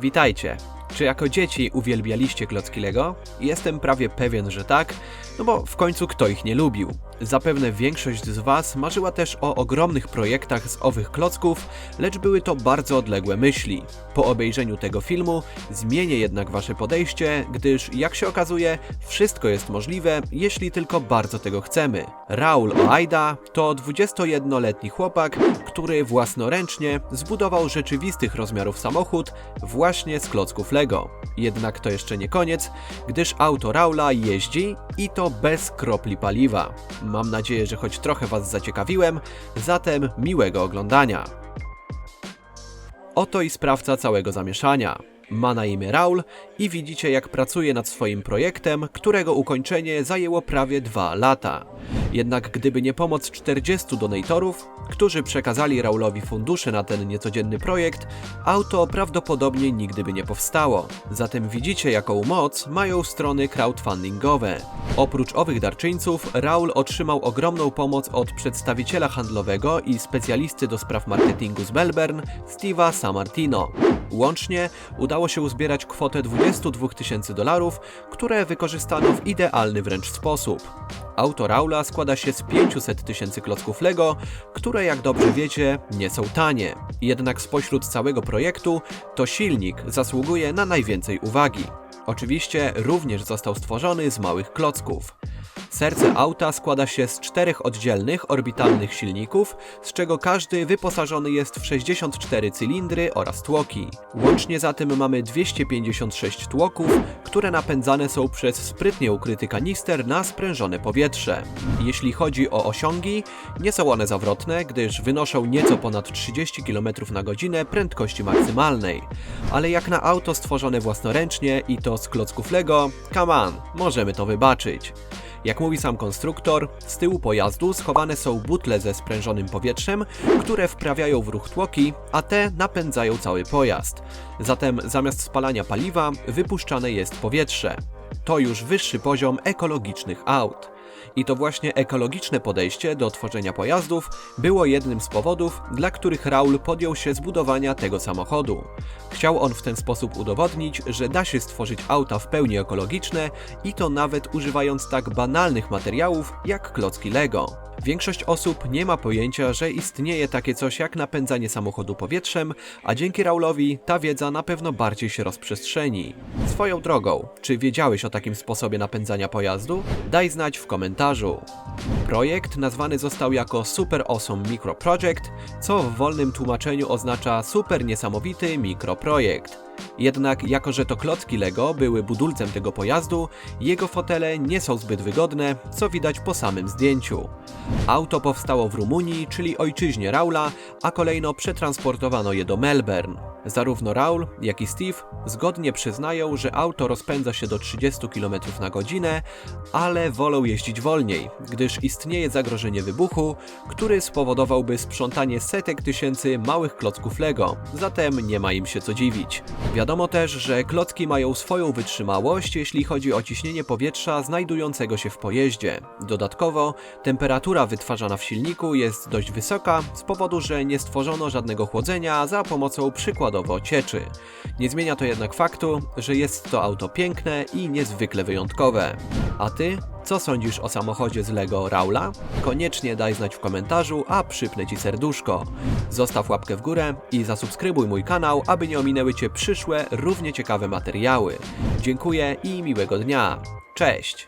Witajcie! Czy jako dzieci uwielbialiście klocki Lego? Jestem prawie pewien, że tak, no bo w końcu kto ich nie lubił. Zapewne większość z Was marzyła też o ogromnych projektach z owych klocków, lecz były to bardzo odległe myśli. Po obejrzeniu tego filmu zmienię jednak Wasze podejście, gdyż jak się okazuje, wszystko jest możliwe, jeśli tylko bardzo tego chcemy. Raul Oajda to 21-letni chłopak, który własnoręcznie zbudował rzeczywistych rozmiarów samochód właśnie z klocków Lego. Jednak to jeszcze nie koniec, gdyż auto Raula jeździ i to bez kropli paliwa. Mam nadzieję, że choć trochę Was zaciekawiłem, zatem miłego oglądania. Oto i sprawca całego zamieszania. Ma na imię Raul i widzicie jak pracuje nad swoim projektem, którego ukończenie zajęło prawie dwa lata. Jednak gdyby nie pomoc 40 donatorów, którzy przekazali Raulowi fundusze na ten niecodzienny projekt, auto prawdopodobnie nigdy by nie powstało. Zatem widzicie jaką moc mają strony crowdfundingowe. Oprócz owych darczyńców, Raul otrzymał ogromną pomoc od przedstawiciela handlowego i specjalisty do spraw marketingu z Melbourne, Steve'a Samartino. Łącznie udało się uzbierać kwotę 22 tysięcy dolarów, które wykorzystano w idealny wręcz sposób. Auto Raula składa się z 500 tysięcy klocków Lego, które jak dobrze wiecie nie są tanie. Jednak spośród całego projektu to silnik zasługuje na najwięcej uwagi. Oczywiście również został stworzony z małych klocków. Serce auta składa się z czterech oddzielnych orbitalnych silników, z czego każdy wyposażony jest w 64 cylindry oraz tłoki. Łącznie zatem mamy 256 tłoków, które napędzane są przez sprytnie ukryty kanister na sprężone powietrze. Jeśli chodzi o osiągi, nie są one zawrotne, gdyż wynoszą nieco ponad 30 km na godzinę prędkości maksymalnej. Ale jak na auto stworzone własnoręcznie i to z klocków Lego, come on, możemy to wybaczyć. Jak mówi sam konstruktor, z tyłu pojazdu schowane są butle ze sprężonym powietrzem, które wprawiają w ruch tłoki, a te napędzają cały pojazd. Zatem zamiast spalania paliwa wypuszczane jest powietrze. To już wyższy poziom ekologicznych aut. I to właśnie ekologiczne podejście do tworzenia pojazdów było jednym z powodów, dla których Raul podjął się zbudowania tego samochodu. Chciał on w ten sposób udowodnić, że da się stworzyć auta w pełni ekologiczne i to nawet używając tak banalnych materiałów jak klocki Lego. Większość osób nie ma pojęcia, że istnieje takie coś jak napędzanie samochodu powietrzem, a dzięki Raulowi ta wiedza na pewno bardziej się rozprzestrzeni. Swoją drogą, czy wiedziałeś o takim sposobie napędzania pojazdu? Daj znać w komentarzu. Projekt nazwany został jako Super Awesome Micro Project, co w wolnym tłumaczeniu oznacza super niesamowity mikroprojekt. Jednak jako, że to klocki Lego były budulcem tego pojazdu, jego fotele nie są zbyt wygodne, co widać po samym zdjęciu. Auto powstało w Rumunii, czyli ojczyźnie Raula, a kolejno przetransportowano je do Melbourne. Zarówno Raul, jak i Steve zgodnie przyznają, że auto rozpędza się do 30 km na godzinę, ale wolą jeździć wolniej, gdyż istnieje zagrożenie wybuchu, który spowodowałby sprzątanie setek tysięcy małych klocków Lego, zatem nie ma im się co dziwić. Wiadomo też, że klocki mają swoją wytrzymałość, jeśli chodzi o ciśnienie powietrza znajdującego się w pojeździe. Dodatkowo, temperatura wytwarzana w silniku jest dość wysoka z powodu, że nie stworzono żadnego chłodzenia za pomocą przykładowo cieczy. Nie zmienia to jednak faktu, że jest to auto piękne i niezwykle wyjątkowe. A ty? Co sądzisz o samochodzie z Lego Raula? Koniecznie daj znać w komentarzu, a przypnę Ci serduszko. Zostaw łapkę w górę i zasubskrybuj mój kanał, aby nie ominęły Cię przyszłe, równie ciekawe materiały. Dziękuję i miłego dnia. Cześć!